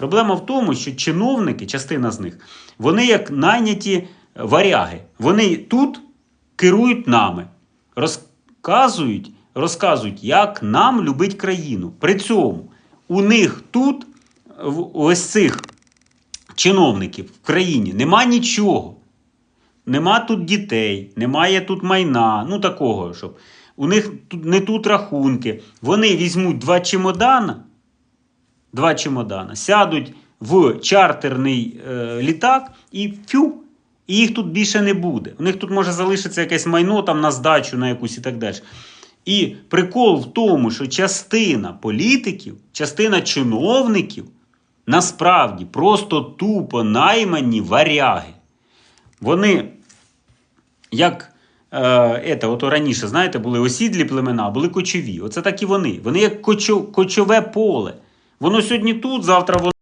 Проблема в тому, що чиновники, частина з них, вони як найняті варяги. Вони тут керують нами, розказують, розказують, як нам любить країну. При цьому у них тут, в- ось цих чиновників в країні, нема нічого. Нема тут дітей, немає тут майна, ну такого, щоб. У них не тут рахунки. Вони візьмуть два чемодана, два чемодана, сядуть в чартерний е, літак і фю, і їх тут більше не буде. У них тут може залишитися якесь майно там на здачу на якусь і так далі. І прикол в тому, що частина політиків, частина чиновників насправді просто тупо наймані варяги. Вони, як е, ете, ото раніше, знаєте, були осідлі племена, були кочові. Оце так і вони. Вони як кочо, кочове поле. Воно сьогодні тут, завтра воно.